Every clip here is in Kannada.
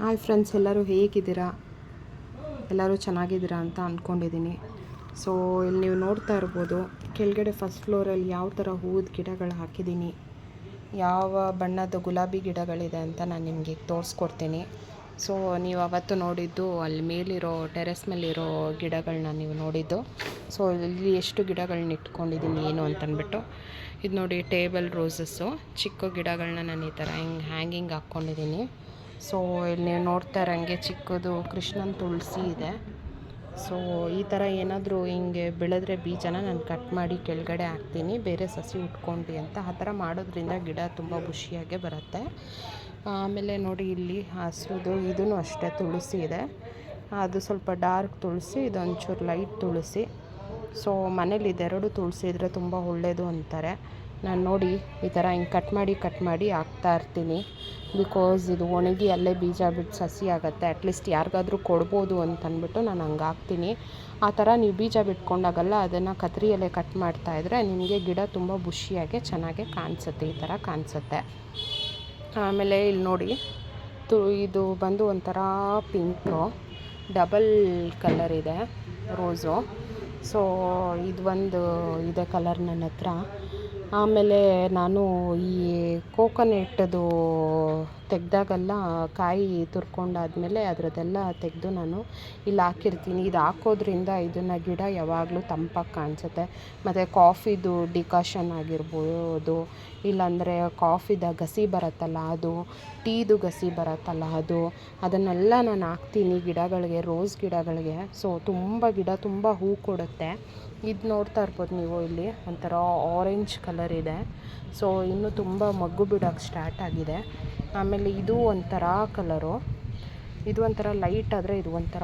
ಹಾಯ್ ಫ್ರೆಂಡ್ಸ್, ಎಲ್ಲರೂ ಹೇಗಿದ್ದೀರಾ? ಎಲ್ಲರೂ ಚೆನ್ನಾಗಿದ್ದೀರಾ ಅಂತ ಅಂದ್ಕೊಂಡಿದ್ದೀನಿ ಸೊ ಇಲ್ಲಿ ನೀವು ನೋಡ್ತಾ ಇರ್ಬೋದು, ಕೆಳಗಡೆ ಫಸ್ಟ್ ಫ್ಲೋರಲ್ಲಿ ಯಾವ ಥರ ಹೂವದ ಗಿಡಗಳು ಹಾಕಿದ್ದೀನಿ, ಯಾವ ಬಣ್ಣದ ಗುಲಾಬಿ ಗಿಡಗಳಿದೆ ಅಂತ ನಾನು ನಿಮಗೆ ತೋರಿಸ್ಕೊಡ್ತೀನಿ. ಸೊ ನೀವು ಅವತ್ತು ನೋಡಿದ್ದು ಅಲ್ಲಿ ಮೇಲಿರೋ ಟೆರೆಸ್ ಮೇಲಿರೋ ಗಿಡಗಳನ್ನ ನೀವು ನೋಡಿದ್ದು. ಸೊ ಇಲ್ಲಿ ಎಷ್ಟು ಗಿಡಗಳನ್ನ ಇಟ್ಕೊಂಡಿದ್ದೀನಿ, ಏನು ಅಂತಂದ್ಬಿಟ್ಟು ಇದು ನೋಡಿ ಟೇಬಲ್ ರೋಸಸ್ಸು. ಚಿಕ್ಕ ಗಿಡಗಳನ್ನ ನಾನು ಈ ಥರ ಹಿಂಗೆ ಹ್ಯಾಂಗಿಂಗ್ ಹಾಕ್ಕೊಂಡಿದ್ದೀನಿ. ಸೊ ಇಲ್ಲಿ ನೀವು ನೋಡ್ತಾ ಇರೋಂಗೆ ಚಿಕ್ಕದು ಕೃಷ್ಣನ ತುಳಸಿ ಇದೆ. ಸೊ ಈ ಥರ ಏನಾದರೂ ಹಿಂಗೆ ಬೆಳೆದ್ರೆ ಬೀಜನ ನಾನು ಕಟ್ ಮಾಡಿ ಕೆಳಗಡೆ ಹಾಕ್ತೀನಿ. ಬೇರೆ ಸಸಿ ಉಟ್ಕೊಂಡು ಅಂತ ಆ ಥರ ಮಾಡೋದ್ರಿಂದ ಗಿಡ ತುಂಬ ಖುಷಿಯಾಗೆ ಬರುತ್ತೆ. ಆಮೇಲೆ ನೋಡಿ ಇಲ್ಲಿ ಹಸಿರುದು ಇದೂ ಅಷ್ಟೇ ತುಳಸಿ ಇದೆ. ಅದು ಸ್ವಲ್ಪ ಡಾರ್ಕ್ ತುಳಸಿ, ಇದೊಂಚೂರು ಲೈಟ್ ತುಳಸಿ. ಸೊ ಮನೇಲಿ ಇದೆರಡು ತುಳಸಿ ಇದ್ದರೆ ತುಂಬ ಒಳ್ಳೆಯದು ಅಂತಾರೆ. ನಾನು ನೋಡಿ ಈ ಥರ ಹಿಂಗೆ ಕಟ್ ಮಾಡಿ ಕಟ್ ಮಾಡಿ ಹಾಕ್ತಾ ಇರ್ತೀನಿ. ಬಿಕಾಸ್ ಇದು ಒಣಗಿ ಅಲ್ಲೇ ಬೀಜ ಬಿಟ್ಟು ಸಸಿ ಆಗುತ್ತೆ. ಅಟ್ಲೀಸ್ಟ್ ಯಾರಿಗಾದ್ರೂ ಕೊಡ್ಬೋದು ಅಂತಂದ್ಬಿಟ್ಟು ನಾನು ಹಂಗೆ ಹಾಕ್ತೀನಿ. ಆ ಥರ ನೀವು ಬೀಜ ಬಿಟ್ಕೊಂಡಾಗಲ್ಲ, ಅದನ್ನು ಕತ್ರಿಯಲ್ಲೇ ಕಟ್ ಮಾಡ್ತಾಯಿದ್ರೆ ನಿಮಗೆ ಗಿಡ ತುಂಬ ಬುಷಿಯಾಗೆ ಚೆನ್ನಾಗೆ ಕಾಣಿಸುತ್ತೆ, ಈ ಥರ ಕಾಣಿಸುತ್ತೆ. ಆಮೇಲೆ ಇಲ್ಲಿ ನೋಡಿ, ತು ಇದು ಬಂದು ಒಂಥರ ಪಿಂಕು, ಡಬಲ್ ಕಲರ್ ಇದೆ, ರೋಸು. ಸೊ ಇದು ಒಂದು, ಇದೆ ಕಲರ್ ನನ್ನ ಹತ್ರ. ಆಮೇಲೆ ನಾನು ಈ ಕೋಕೋನೆಟ್ಟದು ತೆಗೆದಾಗೆಲ್ಲ ಕಾಯಿ ತುರ್ಕೊಂಡಾದ್ಮೇಲೆ ಅದರದ್ದೆಲ್ಲ ತೆಗೆದು ನಾನು ಇಲ್ಲಿ ಹಾಕಿರ್ತೀನಿ. ಇದು ಹಾಕೋದ್ರಿಂದ ಇದನ್ನು ಗಿಡ ಯಾವಾಗಲೂ ತಂಪಾಗಿ ಕಾಣಿಸುತ್ತೆ. ಮತ್ತು ಕಾಫಿದು ಡಿಕಾಷನ್ ಆಗಿರ್ಬೋದು ಇಲ್ಲಾಂದರೆ ಕಾಫಿದ ಗಸಿ ಬರುತ್ತಲ್ಲ ಅದು, ಟೀದು ಗಸಿ ಬರುತ್ತಲ್ಲ ಅದು, ಅದನ್ನೆಲ್ಲ ನಾನು ಹಾಕ್ತೀನಿ ಗಿಡಗಳಿಗೆ, ರೋಸ್ ಗಿಡಗಳಿಗೆ. ಸೊ ತುಂಬ ಗಿಡ ತುಂಬ ಹೂ ಕೊಡುತ್ತೆ. ಇದು ನೋಡ್ತಾ ಇರ್ಬೋದು ನೀವು ಇಲ್ಲಿ, ಒಂಥರ ಆರೆಂಜ್ ಕಲರ್ ಇದೆ. ಸೊ ಇನ್ನೂ ತುಂಬ ಮಗ್ಗು ಬಿಡೋಕ್ಕೆ ಸ್ಟಾರ್ಟ್ ಆಗಿದೆ. ಆಮೇಲೆ ಇದು ಒಂಥರ ಕಲರು ಇದು ಒಂಥರ ಲೈಟ್ ಆದರೆ ಇದು ಒಂಥರ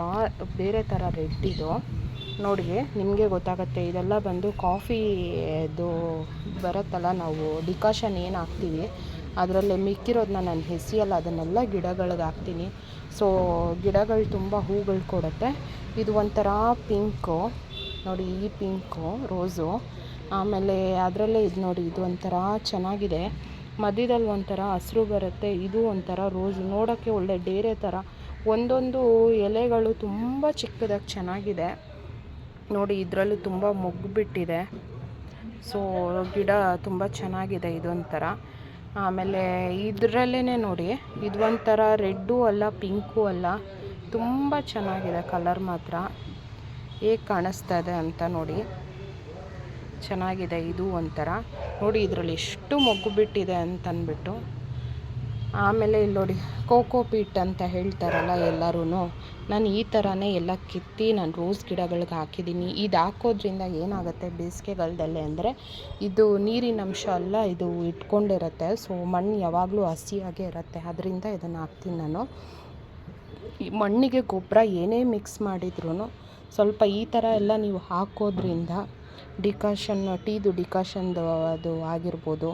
ಬೇರೆ ಥರ ರೆಡ್ ಇದು. ನೋಡಿ ನಿಮಗೆ ಗೊತ್ತಾಗುತ್ತೆ, ಇದೆಲ್ಲ ಬಂದು ಕಾಫಿದು ಬರುತ್ತಲ್ಲ, ನಾವು ಡಿಕಾಷನ್ ಏನು ಹಾಕ್ತೀವಿ, ಅದರಲ್ಲಿ ಮಿಕ್ಕಿರೋದನ್ನ ನಾನು ಹೆಸಿಯಲ್ಲ, ಅದನ್ನೆಲ್ಲ ಗಿಡಗಳಿಗೆ ಹಾಕ್ತೀನಿ. ಸೊ ಗಿಡಗಳು ತುಂಬ ಹೂಗಳು ಕೊಡುತ್ತೆ. ಇದು ಒಂಥರ ಪಿಂಕು ನೋಡಿ ಈ ಪಿಂಕು ರೋಸು ಆಮೇಲೆ ಅದರಲ್ಲೇ ಇದು ನೋಡಿ, ಇದು ಒಂಥರ ಚೆನ್ನಾಗಿದೆ. ಮಧ್ಯದಲ್ಲಿ ಒಂಥರ ಹಸಿರು ಬರುತ್ತೆ, ಇದು ಒಂಥರ ರೋಸು ನೋಡೋಕ್ಕೆ ಒಳ್ಳೆ ಡೇರೆ ಥರ. ಒಂದೊಂದು ಎಲೆಗಳು ತುಂಬ ಚಿಕ್ಕದಾಗಿ ಚೆನ್ನಾಗಿದೆ. ನೋಡಿ, ಇದರಲ್ಲೂ ತುಂಬ ಬಿಟ್ಟಿದೆ. ಸೊ ಗಿಡ ತುಂಬ ಚೆನ್ನಾಗಿದೆ ಇದೊಂಥರ. ಆಮೇಲೆ ಇದರಲ್ಲೇ ನೋಡಿ ಇದು ಒಂಥರ ರೆಡ್ಡು ಅಲ್ಲ, ಪಿಂಕು ಅಲ್ಲ, ತುಂಬ ಚೆನ್ನಾಗಿದೆ ಕಲರ್ ಮಾತ್ರ. ಹೇಗೆ ಕಾಣಿಸ್ತಾ ಇದೆ ಅಂತ ನೋಡಿ. ಚೆನ್ನಾಗಿದೆ ಇದು ಒಂಥರ. ನೋಡಿ, ಇದರಲ್ಲಿ ಎಷ್ಟು ಮೊಗ್ಗು ಬಿಟ್ಟಿದೆ ಅಂತಂದ್ಬಿಟ್ಟು ಆಮೇಲೆ ಇಲ್ಲಿ ನೋಡಿ, ಕೋಕೋ ಪೀಟ್ ಅಂತ ಹೇಳ್ತಾರಲ್ಲ ಎಲ್ಲರೂ ನಾನು ಈ ಥರನೇ ಎಲ್ಲ ಕಿತ್ತಿ ನಾನು ರೋಸ್ ಗಿಡಗಳಿಗೆ ಹಾಕಿದ್ದೀನಿ. ಇದು ಹಾಕೋದ್ರಿಂದ ಏನಾಗುತ್ತೆ ಬೇಸಿಗೆಗಾಲದಲ್ಲಿ ಅಂದರೆ ಇದು ನೀರಿನ ಅಂಶ ಎಲ್ಲ ಇದು ಇಟ್ಕೊಂಡಿರುತ್ತೆ. ಸೊ ಮಣ್ಣು ಯಾವಾಗಲೂ ಹಸಿಯಾಗೇ ಇರುತ್ತೆ. ಅದರಿಂದ ಇದನ್ನು ಹಾಕ್ತೀನಿ ನಾನು. ಈ ಮಣ್ಣಿಗೆ ಗೊಬ್ಬರ ಏನೇ ಮಿಕ್ಸ್ ಮಾಡಿದ್ರೂ ಸ್ವಲ್ಪ ಈ ಥರ ಎಲ್ಲ ನೀವು ಹಾಕೋದ್ರಿಂದ ಡಿಕಾಷನ್, ಟೀದು ಡಿಕಾಷನ್ದು ಅದು ಆಗಿರ್ಬೋದು.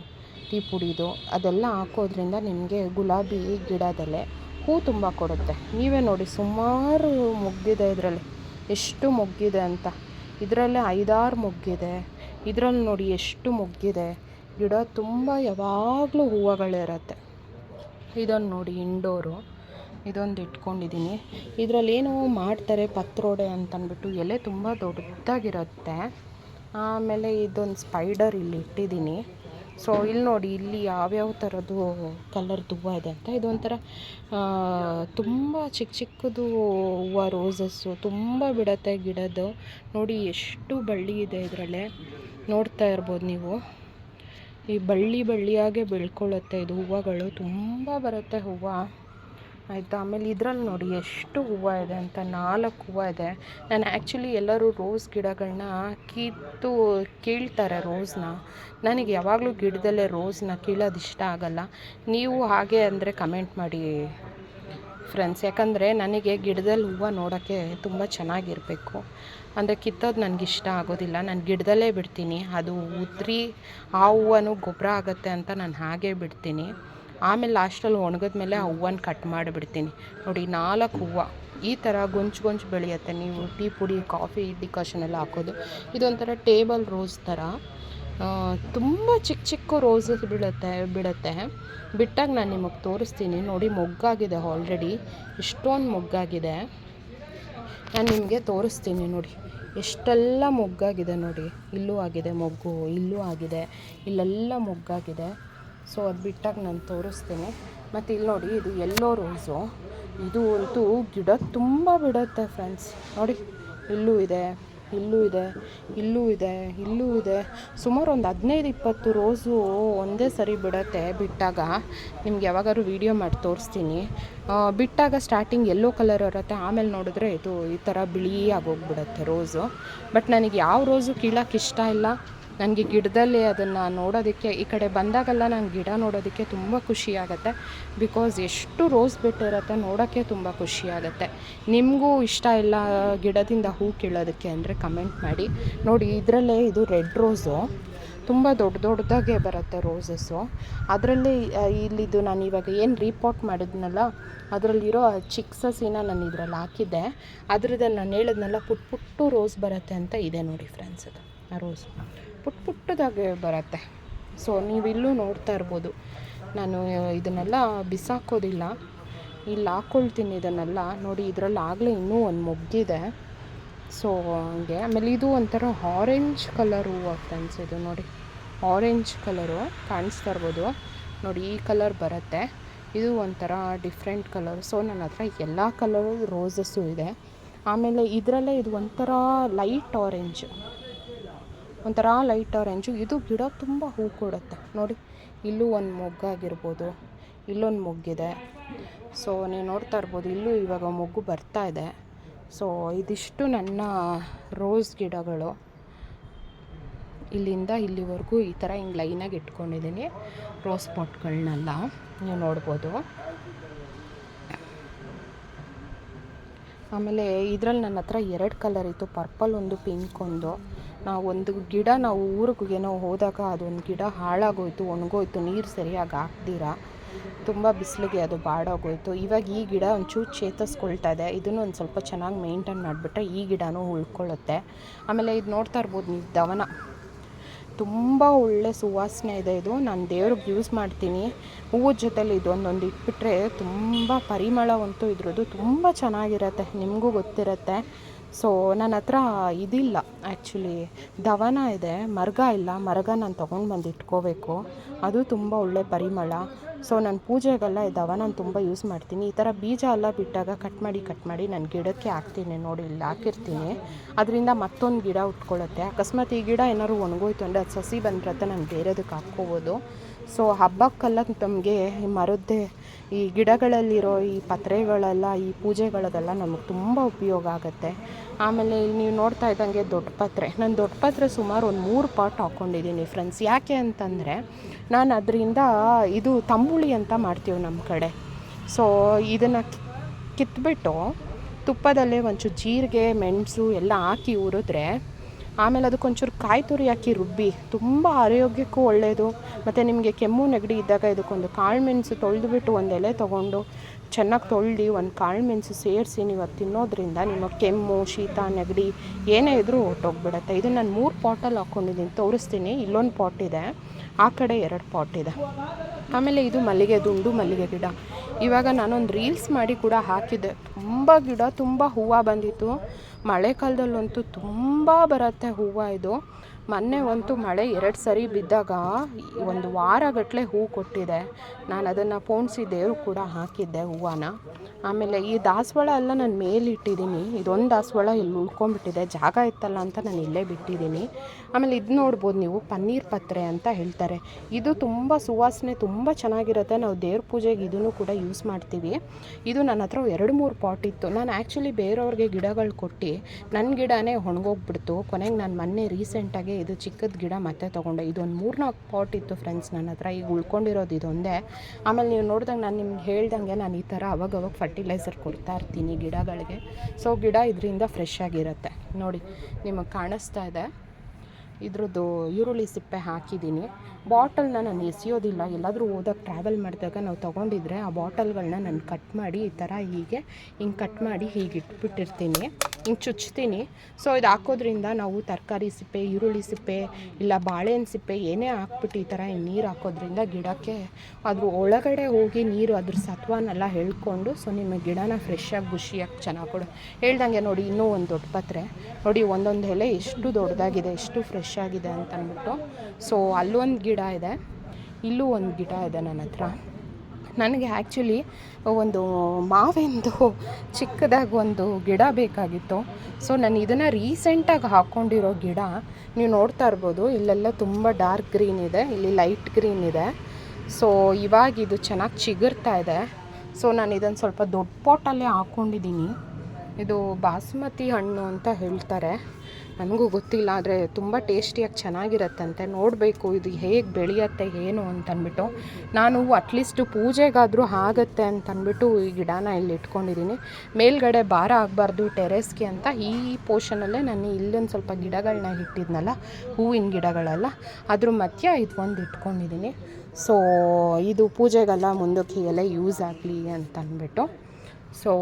ಟೀ ಪುಡಿದು ಅದೆಲ್ಲ ಹಾಕೋದ್ರಿಂದ ನಿಮಗೆ ಗುಲಾಬಿ ಗಿಡದಲ್ಲೇ ಹೂ ತುಂಬ ಕೊಡುತ್ತೆ. ನೀವೇ ನೋಡಿ ಸುಮಾರು ಮೊಗ್ಗಿದೆ ಇದರಲ್ಲಿ. ಎಷ್ಟು ಮೊಗ್ಗಿದೆ ಅಂತ. ಇದರಲ್ಲೇ ಐದಾರು ಮೊಗ್ಗಿದೆ ಇದರಲ್ಲಿ ನೋಡಿ ಎಷ್ಟು ಮೊಗ್ಗಿದೆ ಗಿಡ ತುಂಬ ಯಾವಾಗಲೂ ಹೂವುಗಳಿರತ್ತೆ. ಇದೊಂದು ನೋಡಿ ಇಂಡೋರು. ಇದೊಂದು ಇಟ್ಕೊಂಡಿದ್ದೀನಿ. ಇದರಲ್ಲಿ ಏನೋ ಮಾಡ್ತಾರೆ ಪತ್ರೋಡೆ ಅಂತಂದ್ಬಿಟ್ಟು. ಎಲೆ ತುಂಬ ದೊಡ್ಡದಾಗಿರುತ್ತೆ. ಆಮೇಲೆ ಇದೊಂದು ಸ್ಪೈಡರ್ ಇಲ್ಲಿ ಇಟ್ಟಿದ್ದೀನಿ. ಸೊ ಇಲ್ಲಿ ನೋಡಿ, ಇಲ್ಲಿ ಯಾವ್ಯಾವ ಥರದ್ದು ಕಲರ್ ಹೂವ ಇದೆ ಅಂತ. ಇದೊಂಥರ ತುಂಬ ಚಿಕ್ಕ ಚಿಕ್ಕದು ಹೂವ ರೋಸಸ್ಸು ತುಂಬ ಬಿಡುತ್ತೆ ಗಿಡದ್ದು. ನೋಡಿ, ಎಷ್ಟು ಬಳ್ಳಿ ಇದೆ ಇದರಲ್ಲೇ. ನೋಡ್ತಾ ಇರ್ಬೋದು ನೀವು. ಈ ಬಳ್ಳಿ ಬಳ್ಳಿಯಾಗೆ ಬೆಳ್ಕೊಳ್ಳುತ್ತೆ ಇದು ಹೂವುಗಳು. ತುಂಬ ಬರುತ್ತೆ ಹೂವು. ಆಯಿತಾ? ಆಮೇಲೆ ಇದ್ರಲ್ಲಿ ನೋಡಿ ಎಷ್ಟು ಹೂವು ಇದೆ ಅಂತ, ನಾಲ್ಕು ಹೂವು ಇದೆ. ನಾನು ಆ್ಯಕ್ಚುಲಿ ಎಲ್ಲರೂ ರೋಸ್ ಗಿಡಗಳನ್ನ ಕಿತ್ತು ಕೀಳ್ತಾರೆ ರೋಸ್ನ ನನಗೆ ಯಾವಾಗಲೂ ಗಿಡದಲ್ಲೇ ರೋಸ್ನ ಕೀಳೋದು ಇಷ್ಟ ಆಗೋಲ್ಲ. ನೀವು ಹಾಗೆ ಅಂದರೆ ಕಮೆಂಟ್ ಮಾಡಿ ಫ್ರೆಂಡ್ಸ್ ಯಾಕಂದರೆ ನನಗೆ ಗಿಡದಲ್ಲಿ ಹೂವು ನೋಡೋಕ್ಕೆ ತುಂಬ ಚೆನ್ನಾಗಿರಬೇಕು. ಅಂದರೆ ಕಿತ್ತೋದು ನನಗೆ ಇಷ್ಟ ಆಗೋದಿಲ್ಲ. ನಾನು ಗಿಡದಲ್ಲೇ ಬಿಡ್ತೀನಿ. ಅದು ಉದ್ರಿ ಆ ಹೂವನು ಗೊಬ್ಬರ ಆಗುತ್ತೆ ಅಂತ ನಾನು ಹಾಗೆ ಬಿಡ್ತೀನಿ. ಆಮೇಲೆ ಲಾಸ್ಟಲ್ಲಿ ಒಣಗಿದ ಮೇಲೆ ಆ ಹೂವನ್ನ ಕಟ್ ಮಾಡಿಬಿಡ್ತೀನಿ. ನೋಡಿ, ನಾಲ್ಕು ಹೂವು. ಈ ಥರ ಗೊಂಚು ಗೊಂಚು ಬೆಳೆಯುತ್ತೆ. ನೀವು ಟೀ ಪುಡಿ, ಕಾಫಿ ಡಿಕಾಷನ್ ಎಲ್ಲ ಹಾಕೋದು. ಇದೊಂಥರ ಟೇಬಲ್ ರೋಸ್ ಥರ ತುಂಬ ಚಿಕ್ಕ ಚಿಕ್ಕ ರೋಸಸ್ ಬೀಳುತ್ತೆ, ಬಿಡುತ್ತೆ. ಬಿಟ್ಟಾಗ ನಾನು ನಿಮಗೆ ತೋರಿಸ್ತೀನಿ. ನೋಡಿ, ಮೊಗ್ಗಾಗಿದೆ ಆಲ್ರೆಡಿ ಇಷ್ಟೊಂದು ಮೊಗ್ಗಾಗಿದೆ. ನಾನು ನಿಮಗೆ ತೋರಿಸ್ತೀನಿ. ನೋಡಿ, ಎಷ್ಟೆಲ್ಲ ಮೊಗ್ಗಾಗಿದೆ ನೋಡಿ. ಇಲ್ಲೂ ಆಗಿದೆ ಮೊಗ್ಗು, ಇಲ್ಲೂ ಆಗಿದೆ. ಇಲ್ಲೆಲ್ಲ ಮೊಗ್ಗಾಗಿದೆ. ಸೊ ಅದು ಬಿಟ್ಟಾಗ ನಾನು ತೋರಿಸ್ತೀನಿ. ಮತ್ತು ಇಲ್ಲಿ ನೋಡಿ, ಇದು ಎಲ್ಲೋ ರೋಸು ಇದು ಅಂತೂ ಗಿಡ ತುಂಬ ಬಿಡುತ್ತೆ ಫ್ರೆಂಡ್ಸ್ ನೋಡಿ, ಇಲ್ಲೂ ಇದೆ ಇಲ್ಲೂ ಇದೆ ಇಲ್ಲೂ ಇದೆ ಇಲ್ಲೂ ಇದೆ. ಸುಮಾರು ಒಂದು ಹದಿನೈದು, ಇಪ್ಪತ್ತು ರೋಸು ಒಂದೇ ಸರಿ ಬಿಡುತ್ತೆ ಬಿಟ್ಟಾಗ. ನಿಮ್ಗೆ ಯಾವಾಗಾದ್ರು ವೀಡಿಯೋ ಮಾಡಿ ತೋರಿಸ್ತೀನಿ. ಬಿಟ್ಟಾಗ ಸ್ಟಾರ್ಟಿಂಗ್ ಎಲ್ಲೋ ಕಲರ್ ಇರುತ್ತೆ. ಆಮೇಲೆ ನೋಡಿದ್ರೆ ಇದು ಈ ಥರ ಬಿಳಿ ಆಗೋಗ್ಬಿಡುತ್ತೆ ರೋಸು ಬಟ್ ನನಗೆ ಯಾವ ರೋಸು ಕೀಳಕ್ಕೆ ಇಷ್ಟ ಇಲ್ಲ. ನನಗೆ ಗಿಡದಲ್ಲಿ ಅದನ್ನು ನೋಡೋದಕ್ಕೆ ಈ ಕಡೆ ಬಂದಾಗೆಲ್ಲ ನಂಗೆ ಗಿಡ ನೋಡೋದಕ್ಕೆ ತುಂಬ ಖುಷಿ ಆಗುತ್ತೆ ಬಿಕಾಸ್ ಎಷ್ಟು ರೋಸ್ ಬಿಟ್ಟಿರುತ್ತೆ ನೋಡೋಕ್ಕೆ ತುಂಬ ಖುಷಿ ಆಗುತ್ತೆ ನಿಮಗೂ ಇಷ್ಟ ಇಲ್ಲ ಗಿಡದಿಂದ ಹೂ ಕೀಳೋದಕ್ಕೆ ಅಂದರೆ ಕಮೆಂಟ್ ಮಾಡಿ. ನೋಡಿ, ಇದರಲ್ಲೇ ಇದು ರೆಡ್ ರೋಸು ತುಂಬ ದೊಡ್ಡ ದೊಡ್ಡದಾಗೆ ಬರುತ್ತೆ ರೋಸಸ್ಸು ಅದರಲ್ಲಿ ಇಲ್ಲಿದು ನಾನು ಇವಾಗ ಏನು ರೀಪಾಟ್ ಮಾಡಿದ್ನಲ್ಲ, ಅದರಲ್ಲಿರೋ ಚಿಕ್ಕ ಸಸಿನ ನಾನು ಇದರಲ್ಲಿ ಹಾಕಿದ್ದೆ. ಅದ್ರದ್ದು ನಾನು ಹೇಳಿದ್ನಲ್ಲ ಪುಟ್ ಪುಟ್ಟು ರೋಸ್ ಬರುತ್ತೆ ಅಂತ ಇದೆ ನೋಡಿ ಫ್ರೆಂಡ್ಸ್ ಅದು, ಆ ರೋಸ್ ಪುಟ್ ಪುಟ್ಟದಾಗೆ ಬರುತ್ತೆ. ಸೊ ನೀವು ಇಲ್ಲೂ ನೋಡ್ತಾ ಇರ್ಬೋದು. ನಾನು ಇದನ್ನೆಲ್ಲ ಬಿಸಾಕೋದಿಲ್ಲ. ಇಲ್ಲಿ ಹಾಕ್ಕೊಳ್ತೀನಿ ಇದನ್ನೆಲ್ಲ. ನೋಡಿ ಇದರಲ್ಲಿ ಆಗಲೇ ಇನ್ನೂ ಒಂದು ಮೊಗ್ಗಿದೆ ಸೊ ಹಂಗೆ. ಆಮೇಲೆ ಇದು ಒಂಥರ ಆರೆಂಜ್ ಕಲರ್ ಹೂವು ಫ್ರೆಂಡ್ಸ್ ಇದು ನೋಡಿ ಆರೆಂಜ್ ಕಲರು ಕಾಣಿಸ್ತಾ ಇರ್ಬೋದು. ನೋಡಿ, ಈ ಕಲರ್ ಬರುತ್ತೆ. ಇದು ಒಂಥರ ಡಿಫ್ರೆಂಟ್ ಕಲರ್ ಸೊ ನನ್ನ ಹತ್ರ ಎಲ್ಲ ಕಲರ್ ರೋಸಸ್ಸು ಇದೆ. ಆಮೇಲೆ ಇದರಲ್ಲೇ ಇದು ಒಂಥರ ಲೈಟ್ ಆರೆಂಜ್ ಒಂಥರ ಲೈಟ್ ಆರೆಂಜು ಇದು ಗಿಡ ತುಂಬ ಹೂ ಕೊಡುತ್ತೆ. ನೋಡಿ, ಇಲ್ಲೂ ಒಂದು ಮೊಗ್ಗಾಗಿರ್ಬೋದು ಇಲ್ಲೊಂದು ಮೊಗ್ಗಿದೆ. ಸೊ ನೀವು ನೋಡ್ತಾ ಇರ್ಬೋದು, ಇಲ್ಲೂ ಇವಾಗ ಮೊಗ್ಗು ಬರ್ತಾ ಇದೆ. ಸೊ ಇದಿಷ್ಟು ನನ್ನ ರೋಸ್ ಗಿಡಗಳು. ಇಲ್ಲಿಂದ ಇಲ್ಲಿವರೆಗೂ ಈ ಥರ ಹಿಂಗೆ ಲೈನಾಗಿ ಇಟ್ಕೊಂಡಿದ್ದೀನಿ ರೋಸ್ ಪಾಟ್ಗಳನ್ನೆಲ್ಲ ನೀವು ನೋಡ್ಬೋದು. ಆಮೇಲೆ ಇದರಲ್ಲಿ ನನ್ನ ಹತ್ರ ಎರಡು ಕಲರ್ ಇತ್ತು ಪರ್ಪಲ್ ಒಂದು ಪಿಂಕ್ ಒಂದು. ಒಂದು ಗಿಡ ನಾವು ಊರಿಗೇನೋ ಹೋದಾಗ ಅದೊಂದು ಗಿಡ ಹಾಳಾಗೋಯ್ತು, ಒಣಗೋಯ್ತು, ನೀರು ಸರಿಯಾಗಿ ಹಾಕ್ದಿರ? ತುಂಬ ಬಿಸಿಲಿಗೆ ಅದು ಬಾಡೋಗೋಯ್ತು. ಇವಾಗ ಈ ಗಿಡ ಒಂಚೂರು ಚೇತರಿಸ್ಕೊಳ್ತಾ ಇದೆ. ಇದನ್ನು ಒಂದು ಸ್ವಲ್ಪ ಚೆನ್ನಾಗಿ ಮೇಂಟೈನ್ ಮಾಡಿಬಿಟ್ರೆ ಈ ಗಿಡನೂ ಉಳ್ಕೊಳ್ಳುತ್ತೆ. ಆಮೇಲೆ ಇದು ನೋಡ್ತಾ ಇರ್ಬೋದು ನೀವು ದವನ. ತುಂಬ ಒಳ್ಳೆ ಸುವಾಸನೆ ಇದೆ ಇದು. ನಾನು ದೇವ್ರಿಗೆ ಯೂಸ್ ಮಾಡ್ತೀನಿ. ಹೂವು ಜೊತೆಲಿ ಇದೊಂದೊಂದು ಇಟ್ಬಿಟ್ರೆ ತುಂಬ ಪರಿಮಳವಂತೂ ಇದ್ರದ್ದು ತುಂಬ ಚೆನ್ನಾಗಿರತ್ತೆ. ನಿಮಗೂ ಗೊತ್ತಿರತ್ತೆ. ಸೊ ನನ್ನ ಹತ್ರ ಇದಿಲ್ಲ ಆ್ಯಕ್ಚುಲಿ ದವನ ಇದೆ, ಮರಗ ಇಲ್ಲ. ಮರಗ ನಾನು ತೊಗೊಂಡು ಬಂದು ಇಟ್ಕೋಬೇಕು. ಅದು ತುಂಬ ಒಳ್ಳೆ ಪರಿಮಳ. ಸೊ ನಾನು ಪೂಜೆಗೆಲ್ಲ ಈ ದವನ ತುಂಬ ಯೂಸ್ ಮಾಡ್ತೀನಿ. ಈ ಥರ ಬೀಜ ಎಲ್ಲ ಬಿಟ್ಟಾಗ ಕಟ್ ಮಾಡಿ ಕಟ್ ಮಾಡಿ ನಾನು ಗಿಡಕ್ಕೆ ಹಾಕ್ತೀನಿ ನೋಡಿ, ಇಲ್ಲಿ ಹಾಕಿರ್ತೀನಿ. ಅದರಿಂದ ಮತ್ತೊಂದು ಗಿಡ ಉಟ್ಕೊಳ್ಳುತ್ತೆ ಅಕಸ್ಮಾತ್ ಈ ಗಿಡ ಏನಾದ್ರು ಒಣಗೋಯ್ತು ಅಂದರೆ, ಅದು ಸಸಿ ಬಂದಿರತ್ತೆ ನಾನು ಬೇರೆದಕ್ಕೆ ಹಾಕ್ಕೋಬೋದು. ಸೊ ಹಬ್ಬಕ್ಕೆಲ್ಲ ನಮಗೆ ಈ ಮರದ್ದೇ ಈ ಗಿಡಗಳಲ್ಲಿರೋ ಈ ಪತ್ರೆಗಳೆಲ್ಲ, ಈ ಪೂಜೆಗಳಿಗೆಲ್ಲ ನಮಗೆ ತುಂಬ ಉಪಯೋಗ ಆಗುತ್ತೆ. ಆಮೇಲೆ ಇಲ್ಲಿ ನೀವು ನೋಡ್ತಾ ಇದ್ದಂಗೆ ದೊಡ್ಡ ಪತ್ರೆ. ನಾನು ದೊಡ್ಡ ಪತ್ರೆ ಸುಮಾರು ಒಂದು ಮೂರು ಪಾಟ್ ಹಾಕ್ಕೊಂಡಿದ್ದೀನಿ ಫ್ರೆಂಡ್ಸ್ ಯಾಕೆ ಅಂತಂದರೆ, ನಾನು ಅದರಿಂದ ಇದು ತಂಬುಳಿ ಅಂತ ಮಾಡ್ತೀವಿ ನಮ್ಮ ಕಡೆ. ಸೊ ಇದನ್ನು ಕಿತ್ಬಿಟ್ಟು ತುಪ್ಪದಲ್ಲೇ ಒಂಚೂರು ಜೀರಿಗೆ, ಮೆಣಸು ಎಲ್ಲ ಹಾಕಿ ಹುರಿದ್ರೆ ಆಮೇಲೆ ಅದಕ್ಕೊಂಚೂರು ಕಾಯಿ ತುರಿ ಹಾಕಿ ರುಬ್ಬಿ, ತುಂಬ ಆರೋಗ್ಯಕ್ಕೂ ಒಳ್ಳೆಯದು ಮತ್ತು ನಿಮಗೆ ಕೆಮ್ಮು ನೆಗಡಿ ಇದ್ದಾಗ ಇದಕ್ಕೊಂದು ಕಾಳು ಮೆಣಸು ತೊಳೆದುಬಿಟ್ಟು ಒಂದು ಎಲೆ ತೊಗೊಂಡು ಚೆನ್ನಾಗಿ ತೊಳ್ದು ಒಂದು ಕಾಳು ಮೆಣಸು ಸೇರಿಸಿ ನೀವು ಅದು ತಿನ್ನೋದ್ರಿಂದ ನಿಮ್ಮ ಕೆಮ್ಮು, ಶೀತ, ನೆಗಡಿ ಏನೇ ಇದ್ದರೂ ಹೊಟ್ಟೋಗ್ಬಿಡತ್ತೆ ಇದು ನಾನು ಮೂರು ಪಾಟಲ್ಲಿ ಹಾಕ್ಕೊಂಡಿದ್ದೀನಿ, ತೋರಿಸ್ತೀನಿ. ಇಲ್ಲೊಂದು ಪಾಟ್ ಇದೆ, ಆ ಕಡೆ ಎರಡು ಪಾಟ್ ಇದೆ. ಆಮೇಲೆ ಇದು ಮಲ್ಲಿಗೆ ದುಂಡು ಮಲ್ಲಿಗೆ ಗಿಡ. ಇವಾಗ ನಾನೊಂದು ರೀಲ್ಸ್ ಮಾಡಿ ಕೂಡ ಹಾಕಿದ್ದೆ. ತುಂಬ ಗಿಡ, ತುಂಬ ಹೂವು ಬಂದಿತ್ತು. ಮಳೆಗಾಲದಲ್ಲಂತೂ ತುಂಬ ಬರುತ್ತೆ ಹೂವು ಇದು. ಮೊನ್ನೆ ಒಂತು ಮಳೆ ಎರಡು ಸರಿ ಬಿದ್ದಾಗ ಒಂದು ವಾರಗಟ್ಟಲೆ ಹೂ ಕೊಟ್ಟಿದೆ. ನಾನು ಅದನ್ನು ಪೋಣಿಸಿ ದೇವ್ರು ಕೂಡ ಹಾಕಿದ್ದೆ ಹೂವನ್ನು. ಆಮೇಲೆ ಈ ದಾಸವಾಳ ಎಲ್ಲ ನಾನು ಮೇಲಿಟ್ಟಿದ್ದೀನಿ ಇದೊಂದು ದಾಸವಾಳ ಇಲ್ಲಿ ಉಳ್ಕೊಂಡ್ಬಿಟ್ಟಿದೆ. ಜಾಗ ಇತ್ತಲ್ಲ ಅಂತ ನಾನು ಇಲ್ಲೇ ಬಿಟ್ಟಿದ್ದೀನಿ ಆಮೇಲೆ ಇದು ನೋಡ್ಬೋದು ನೀವು, ಪನ್ನೀರ್ ಪತ್ರೆ ಅಂತ ಹೇಳ್ತಾರೆ. ಇದು ತುಂಬ ಸುವಾಸನೆ, ತುಂಬ ಚೆನ್ನಾಗಿರುತ್ತೆ. ನಾವು ದೇವ್ರ ಪೂಜೆಗೆ ಇದನ್ನು ಕೂಡ ಯೂಸ್ ಮಾಡ್ತೀವಿ. ಇದು ನನ್ನ ಹತ್ರ ಎರಡು ಮೂರು ಪಾಟ್ ಇತ್ತು. ನಾನು ಆ್ಯಕ್ಚುಲಿ ಬೇರೆಯವ್ರಿಗೆ ಗಿಡಗಳು ಕೊಟ್ಟು ನನ್ನ ಗಿಡನೇ ಒಣಗೋಗ್ಬಿಡ್ತು. ಕೊನೆಗೆ ನಾನು ಮೊನ್ನೆ ರೀಸೆಂಟಾಗಿ ಇದು ಚಿಕ್ಕದ ಗಿಡ ಮತ್ತೆ ತೊಗೊಂಡೆ. ಇದೊಂದು ಮೂರ್ನಾಲ್ಕು ಪಾಟ್ ಇತ್ತು ಫ್ರೆಂಡ್ಸ್ ನನ್ನ ಹತ್ರ. ಈಗ ಉಳ್ಕೊಂಡಿರೋದು ಇದೊಂದೇ. ಆಮೇಲೆ ನೀವು ನೋಡಿದಾಗ ನಾನು ನಿಮ್ಗೆ ಹೇಳ್ದಂಗೆ ನಾನು ಈ ಥರ ಅವಾಗ ಅವಾಗ ಫರ್ಟಿಲೈಸರ್ ಕೊಡ್ತಾ ಇರ್ತೀನಿ ಗಿಡಗಳಿಗೆ. ಸೊ ಗಿಡ ಇದರಿಂದ ಫ್ರೆಶ್ ಆಗಿರುತ್ತೆ. ನೋಡಿ, ನಿಮಗೆ ಕಾಣಿಸ್ತಾ ಇದೆ. ಇದ್ರದ್ದು ಈರುಳ್ಳಿ ಸಿಪ್ಪೆ ಹಾಕಿದ್ದೀನಿ. ಬಾಟಲ್ನ ನಾನು ಎಸೆಯೋದಿಲ್ಲ. ಎಲ್ಲಾದರೂ ಹೋದಾಗ ಟ್ರಾವೆಲ್ ಮಾಡಿದಾಗ ನಾವು ತೊಗೊಂಡಿದ್ರೆ ಆ ಬಾಟಲ್ಗಳನ್ನ ನಾನು ಕಟ್ ಮಾಡಿ ಈ ಥರ ಹೀಗೆ, ಹಿಂಗೆ ಕಟ್ ಮಾಡಿ ಹೀಗೆ ಇಟ್ಬಿಟ್ಟಿರ್ತೀನಿ. ಹಿಂಗೆ ಚುಚ್ತೀನಿ. ಸೊ ಇದು ಹಾಕೋದ್ರಿಂದ ನಾವು ತರಕಾರಿ ಸಿಪ್ಪೆ, ಈರುಳ್ಳಿ ಸಿಪ್ಪೆ, ಇಲ್ಲ ಬಾಳೆಹಣ್ಣು ಸಿಪ್ಪೆ ಏನೇ ಹಾಕ್ಬಿಟ್ಟು ಈ ಥರ ನೀರು ಹಾಕೋದ್ರಿಂದ ಗಿಡಕ್ಕೆ ಅದ್ರ ಒಳಗಡೆ ಹೋಗಿ ನೀರು ಅದ್ರ ಸತ್ವನೆಲ್ಲ ಹೇಳ್ಕೊಂಡು ಸೊ ನಿಮ್ಮ ಗಿಡನ ಫ್ರೆಶ್ಶಾಗಿ ಖುಷಿಯಾಗಿ ಚೆನ್ನಾಗಿ ಕೊಡು. ಹೇಳ್ದಂಗೆ ನೋಡಿ ಇನ್ನೂ ಒಂದು ದೊಡ್ಡ ಪತ್ರೆ. ನೋಡಿ ಒಂದೊಂದು ಎಲೆ ಎಷ್ಟು ದೊಡ್ಡದಾಗಿದೆ ಎಷ್ಟು ಫ್ರೆಶ್ ಆಗಿದೆ ಅಂತ ಅಂದ್ಬಿಟ್ಟು ಸೊ ಅಲ್ಲೊಂದು ಇದೆ. ಇಲ್ಲೂ ಒಂದು ಗಿಡ ಇದೆ ನನ್ನ ಹತ್ರ. ನನಗೆ ಆ್ಯಕ್ಚುಲಿ ಒಂದು ಮಾವಿಂದು ಚಿಕ್ಕದಾಗಿ ಒಂದು ಗಿಡ ಬೇಕಾಗಿತ್ತು. ಸೊ ನಾನು ಇದನ್ನು ರೀಸೆಂಟಾಗಿ ಹಾಕ್ಕೊಂಡಿರೋ ಗಿಡ, ನೀವು ನೋಡ್ತಾ ಇರ್ಬೋದು. ಇಲ್ಲೆಲ್ಲ ತುಂಬ ಡಾರ್ಕ್ ಗ್ರೀನ್ ಇದೆ. ಇಲ್ಲಿ ಲೈಟ್ ಗ್ರೀನ್ ಇದೆ. ಸೊ ಇವಾಗ ಇದು ಚೆನ್ನಾಗಿ ಚಿಗುರ್ತಾ ಇದೆ. ಸೊ ನಾನು ಇದನ್ನು ಸ್ವಲ್ಪ ದೊಡ್ಡ ಪಾಟಲ್ಲೇ ಹಾಕ್ಕೊಂಡಿದ್ದೀನಿ ಇದು ಬಾಸುಮತಿ ಹಣ್ಣು ಅಂತ ಹೇಳ್ತಾರೆ. ನನಗೂ ಗೊತ್ತಿಲ್ಲ, ಆದರೆ ತುಂಬ ಟೇಸ್ಟಿಯಾಗಿ ಚೆನ್ನಾಗಿರತ್ತಂತೆ. ನೋಡಬೇಕು ಇದು ಹೇಗೆ ಬೆಳೆಯತ್ತೆ, ಏನು ಅಂತನ್ಬಿಟ್ಟು. ನಾನು ಅಟ್ಲೀಸ್ಟು ಪೂಜೆಗಾದರೂ ಆಗುತ್ತೆ ಅಂತನ್ಬಿಟ್ಟು ಈ ಗಿಡನ ಇಲ್ಲಿ ಇಟ್ಕೊಂಡಿದ್ದೀನಿ. ಮೇಲ್ಗಡೆ ಭಾರ ಆಗಬಾರ್ದು ಟೆರೆಸ್ಗೆ ಅಂತ. ಈ ಪೋರ್ಷನಲ್ಲೇ ನಾನು ಇಲ್ಲೊಂದು ಸ್ವಲ್ಪ ಗಿಡಗಳನ್ನ ಇಟ್ಟಿದ್ನಲ್ಲ, ಹೂವಿನ ಗಿಡಗಳೆಲ್ಲ, ಅದ್ರ ಮಧ್ಯ ಇದು ಒಂದು ಇಟ್ಕೊಂಡಿದ್ದೀನಿ. ಸೊ ಇದು ಪೂಜೆಗೆಲ್ಲ ಮುಂದಕ್ಕೆ ಎಲ್ಲ ಯೂಸ್ ಆಗಲಿ ಅಂತ ಅನ್ಬಿಟ್ಟು ಸೊ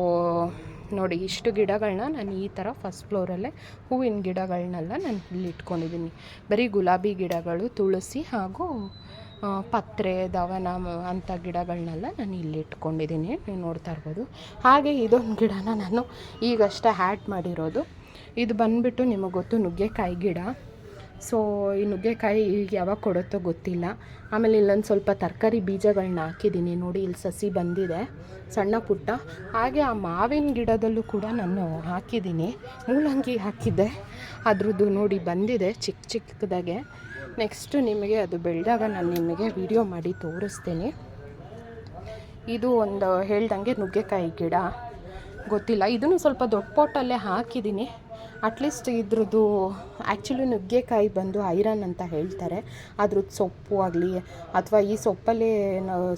ನೋಡಿ, ಇಷ್ಟು ಗಿಡಗಳನ್ನ ನಾನು ಈ ಥರ ಫಸ್ಟ್ ಫ್ಲೋರಲ್ಲೇ ಹೂವಿನ ಗಿಡಗಳನ್ನೆಲ್ಲ ನಾನು ಇಲ್ಲಿ ಇಟ್ಕೊಂಡಿದ್ದೀನಿ ಬರೀ ಗುಲಾಬಿ ಗಿಡಗಳು, ತುಳಸಿ ಹಾಗೂ ಪತ್ರೆ, ದವನ ಅಂಥ ಗಿಡಗಳನ್ನೆಲ್ಲ ನಾನು ಇಲ್ಲಿ ಇಟ್ಕೊಂಡಿದ್ದೀನಿ ನೀವು ನೋಡ್ತಾ ಇರ್ಬೋದು. ಹಾಗೆ ಇದೊಂದು ಗಿಡನ ನಾನು ಈಗಷ್ಟೇ ಹ್ಯಾಡ್ ಮಾಡಿರೋದು. ಇದು ಬಂದುಬಿಟ್ಟು ನಿಮಗೆ ಗೊತ್ತು ನುಗ್ಗೆಕಾಯಿ ಗಿಡ. ಸೊ ಈ ನುಗ್ಗೆಕಾಯಿ ಈಗ ಯಾವಾಗ ಕೊಡುತ್ತೋ ಗೊತ್ತಿಲ್ಲ. ಆಮೇಲೆ ಇಲ್ಲೊಂದು ಸ್ವಲ್ಪ ತರಕಾರಿ ಬೀಜಗಳನ್ನ ಹಾಕಿದ್ದೀನಿ. ನೋಡಿ, ಇಲ್ಲಿ ಸಸಿ ಬಂದಿದೆ, ಸಣ್ಣ ಪುಟ್ಟ. ಹಾಗೆ ಆ ಮಾವಿನ ಗಿಡದಲ್ಲೂ ಕೂಡ ನಾನು ಹಾಕಿದ್ದೀನಿ. ಮೂಲಂಗಿ ಹಾಕಿದ್ದೆ. ಅದ್ರದ್ದು ನೋಡಿ ಬಂದಿದೆ ಚಿಕ್ಕ ಚಿಕ್ಕದಾಗೆ. ನೆಕ್ಸ್ಟು ನಿಮಗೆ ಅದು ಬೆಳೆದಾಗ ನಾನು ನಿಮಗೆ ವಿಡಿಯೋ ಮಾಡಿ ತೋರಿಸ್ತೀನಿ. ಇದು ಒಂದು ಹೇಳ್ದಂಗೆ ನುಗ್ಗೆಕಾಯಿ ಗಿಡ. ಗೊತ್ತಿಲ್ಲ. ಇದನ್ನು ಸ್ವಲ್ಪ ದೊಡ್ಡ ಪಾಟಲ್ಲೇ ಹಾಕಿದ್ದೀನಿ. ಅಟ್ಲೀಸ್ಟ್ ಇದ್ರದ್ದು ಆ್ಯಕ್ಚುಲಿ ನುಗ್ಗೆಕಾಯಿ ಬಂದು ಐರನ್ ಅಂತ ಹೇಳ್ತಾರೆ. ಅದ್ರದ್ದು ಸೊಪ್ಪು ಆಗಲಿ ಅಥವಾ ಈ ಸೊಪ್ಪಲ್ಲಿ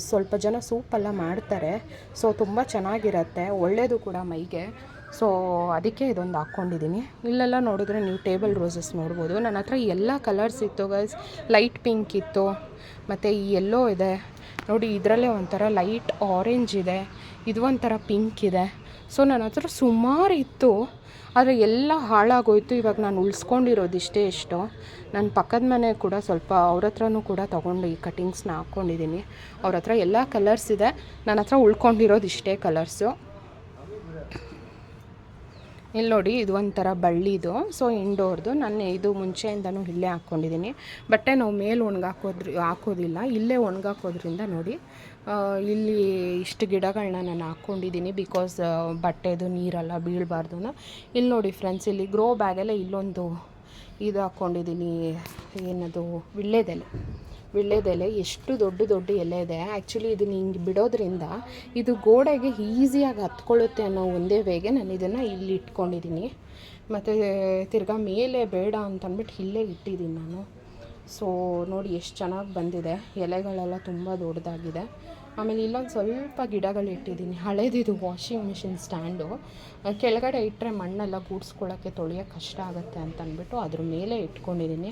ಸ್ವಲ್ಪ ಜನ ಸೂಪೆಲ್ಲ ಮಾಡ್ತಾರೆ. ಸೊ ತುಂಬ ಚೆನ್ನಾಗಿರತ್ತೆ. ಒಳ್ಳೆಯದು ಕೂಡ ಮೈಗೆ. ಸೊ ಅದಕ್ಕೆ ಇದೊಂದು ಹಾಕ್ಕೊಂಡಿದ್ದೀನಿ. ಇಲ್ಲೆಲ್ಲ ನೋಡಿದ್ರೆ ನೀವು ಟೇಬಲ್ ರೋಸಸ್ ನೋಡ್ಬೋದು. ನನ್ನ ಹತ್ರ ಎಲ್ಲ ಕಲರ್ಸ್ ಇತ್ತು ಗೈಸ್ ಲೈಟ್ ಪಿಂಕ್ ಇತ್ತು. ಮತ್ತು ಈ ಎಲ್ಲೋ ಇದೆ. ನೋಡಿ, ಇದರಲ್ಲೇ ಒಂಥರ ಲೈಟ್ ಆರೆಂಜ್ ಇದೆ. ಇದು ಒಂಥರ ಪಿಂಕ್ ಇದೆ. ಸೊ ನನ್ನ ಹತ್ರ ಸುಮಾರು ಇತ್ತು, ಆದರೆ ಎಲ್ಲ ಹಾಳಾಗೋಯ್ತು. ಇವಾಗ ನಾನು ಉಳಿಸ್ಕೊಂಡಿರೋದು ಇಷ್ಟೇ ಇಷ್ಟು. ನನ್ನ ಪಕ್ಕದ ಮನೆ ಕೂಡ ಸ್ವಲ್ಪ ಅವ್ರ ಹತ್ರನೂ ಕೂಡ ತೊಗೊಂಡು ಈ ಕಟಿಂಗ್ಸ್ನ ಹಾಕ್ಕೊಂಡಿದ್ದೀನಿ ಅವ್ರ ಹತ್ರ ಎಲ್ಲ ಕಲರ್ಸ್ ಇದೆ. ನನ್ನ ಹತ್ರ ಉಳ್ಕೊಂಡಿರೋದು ಇಷ್ಟೇ ಕಲರ್ಸು. ಇಲ್ಲಿ ನೋಡಿ, ಇದು ಒಂಥರ ಬಳ್ಳಿದು ಸೊ ಇಂಡೋರ್ದು. ನಾನು ಇದು ಮುಂಚೆಯಿಂದನೂ ಇಲ್ಲೇ ಹಾಕ್ಕೊಂಡಿದ್ದೀನಿ ಬಟ್ಟೆ ನಾವು ಮೇಲೆ ಒಣಗಾಕೋದ್ರಿ, ಹಾಕೋದಿಲ್ಲ. ಇಲ್ಲೇ ಒಣಗಾಕೋದ್ರಿಂದ ನೋಡಿ ಇಲ್ಲಿ ಇಷ್ಟು ಗಿಡಗಳನ್ನ ನಾನು ಹಾಕ್ಕೊಂಡಿದ್ದೀನಿ ಬಿಕಾಸ್ ಬಟ್ಟೆದು ನೀರೆಲ್ಲ ಬೀಳಬಾರ್ದು ಇಲ್ಲಿ ನೋಡಿ ಫ್ರೆಂಡ್ಸ್ ಇಲ್ಲಿ ಗ್ರೋ ಬ್ಯಾಗಲ್ಲೇ ಇಲ್ಲೊಂದು ಇದು ಹಾಕ್ಕೊಂಡಿದ್ದೀನಿ. ಏನದು, ವಿಳ್ಳೆದೆಲೆ. ವಿಳ್ಳೆದೆಲೆ ಎಷ್ಟು ದೊಡ್ಡ ದೊಡ್ಡ ಎಲೆ ಇದೆ. ಆ್ಯಕ್ಚುಲಿ ಇದನ್ನು ಹಿಂಗೆ ಬಿಡೋದ್ರಿಂದ ಇದು ಗೋಡೆಗೆ ಈಸಿಯಾಗಿ ಹತ್ಕೊಳ್ಳುತ್ತೆ ಅನ್ನೋ ಒಂದೇ ವೇಗೆ ನಾನು ಇದನ್ನು ಇಲ್ಲಿ ಇಟ್ಕೊಂಡಿದ್ದೀನಿ. ಮತ್ತು ತಿರ್ಗಾ ಮೇಲೆ ಬೇಡ ಅಂತಂದ್ಬಿಟ್ಟು ಇಲ್ಲೇ ಇಟ್ಟಿದ್ದೀನಿ ನಾನು. ಸೊ ನೋಡಿ ಎಷ್ಟು ಚೆನ್ನಾಗಿ ಬಂದಿದೆ. ಎಲೆಗಳೆಲ್ಲ ತುಂಬ ದೊಡ್ಡದಾಗಿದೆ. ಆಮೇಲೆ ಇಲ್ಲೊಂದು ಸ್ವಲ್ಪ ಗಿಡಗಳು ಇಟ್ಟಿದ್ದೀನಿ. ಹಳೇದಿದು ವಾಷಿಂಗ್ ಮಿಷಿನ್ ಸ್ಟ್ಯಾಂಡು. ಕೆಳಗಡೆ ಇಟ್ಟರೆ ಮಣ್ಣೆಲ್ಲ ಗೂಡ್ಸ್ಕೊಳ್ಳೋಕ್ಕೆ ತೊಳೆಯೋಕ್ಕೆ ಕಷ್ಟ ಆಗುತ್ತೆ ಅಂತ ಅಂದ್ಬಿಟ್ಟು ಅದ್ರ ಮೇಲೆ ಇಟ್ಕೊಂಡಿದ್ದೀನಿ.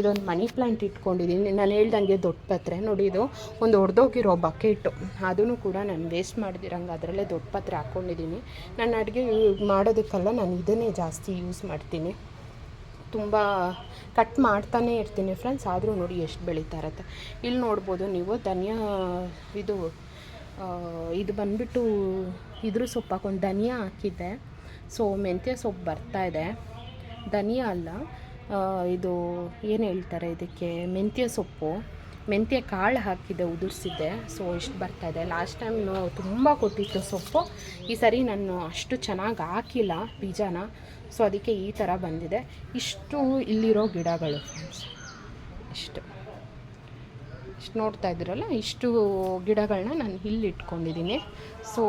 ಇದೊಂದು ಮನಿ ಪ್ಲ್ಯಾಂಟ್ ಇಟ್ಕೊಂಡಿದ್ದೀನಿ. ನಾನು ಹೇಳ್ದಂಗೆ ದೊಡ್ಡ ಪತ್ರೆ. ನೋಡಿ ಇದು ಒಂದು ಒಡೆದೋಗಿರೋ ಬಕೆಟು. ಅದನ್ನು ಕೂಡ ನಾನು ವೇಸ್ಟ್ ಮಾಡ್ದಿರಂಗೆ ಅದರಲ್ಲೇ ದೊಡ್ಡ ಪತ್ರೆ ಹಾಕ್ಕೊಂಡಿದ್ದೀನಿ. ನಾನು ಅಡುಗೆ ಮಾಡೋದಕ್ಕೆಲ್ಲ ನಾನು ಇದನ್ನೇ ಜಾಸ್ತಿ ಯೂಸ್ ಮಾಡ್ತೀನಿ. ತುಂಬ ಕಟ್ ಮಾಡ್ತಾನೆ ಇರ್ತೀನಿ ಫ್ರೆಂಡ್ಸ್ ಆದರೂ ನೋಡಿ ಎಷ್ಟು ಬೆಳೀತಾ ಇರತ್ತೆ. ಇಲ್ಲಿ ನೋಡ್ಬೋದು ನೀವು ಧನಿಯಾ, ಇದು ಇದು ಬಂದ್ಬಿಟ್ಟು ಇದ್ರ ಸೊಪ್ಪು ಹಾಕೊಂಡು ಧನಿಯಾ ಹಾಕಿದ್ದೆ. ಸೊ ಮೆಂತ್ಯ ಸೊಪ್ಪು ಬರ್ತಾ ಇದೆ. ಧನಿಯಾ ಅಲ್ಲ ಇದು ಏನು ಹೇಳ್ತಾರೆ ಇದಕ್ಕೆ, ಮೆಂತ್ಯ ಸೊಪ್ಪು. ಮೆಂತ್ಯ ಕಾಳು ಹಾಕಿದ್ದೆ ಉದುರಿಸಿದ್ದೆ. ಸೊ ಇಷ್ಟು ಬರ್ತಾ ಇದೆ. ಲಾಸ್ಟ್ ಟೈಮ್ ತುಂಬ ಕೊಟ್ಟಿತ್ತು ಸೊಪ್ಪು. ಈ ಸರಿ ನಾನು ಅಷ್ಟು ಚೆನ್ನಾಗಿ ಹಾಕಿಲ್ಲ ಬೀಜನ. ಸೊ ಅದಕ್ಕೆ ಈ ಥರ ಬಂದಿದೆ. ಇಷ್ಟು ಇಲ್ಲಿರೋ ಗಿಡಗಳು ಫ್ರೆಂಡ್ಸ್ ಇಷ್ಟು. ಇಷ್ಟು ನೋಡ್ತಾ ಇದ್ದೀರಲ್ಲ? ಇಷ್ಟು ಗಿಡಗಳನ್ನ ನಾನು ಇಲ್ಲಿ ಇಟ್ಕೊಂಡಿದ್ದೀನಿ. ಸೊ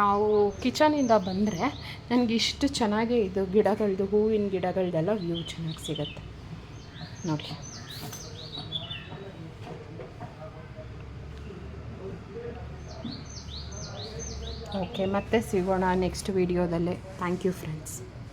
ನಾವು ಕಿಚನಿಂದ ಬಂದರೆ ನನಗೆ ಇಷ್ಟು ಚೆನ್ನಾಗಿ ಇದು ಗಿಡಗಳದ್ದು ಹೂವಿನ ಗಿಡಗಳದ್ದೆಲ್ಲ ವ್ಯೂ ಚೆನ್ನಾಗಿ ಸಿಗುತ್ತೆ. ನೋಡಿ. ಓಕೆ ಮತ್ತೆ ಸಿಗೋಣ ನೆಕ್ಸ್ಟ್ ವೀಡಿಯೋದಲ್ಲೇ ಥ್ಯಾಂಕ್ ಯು ಫ್ರೆಂಡ್ಸ್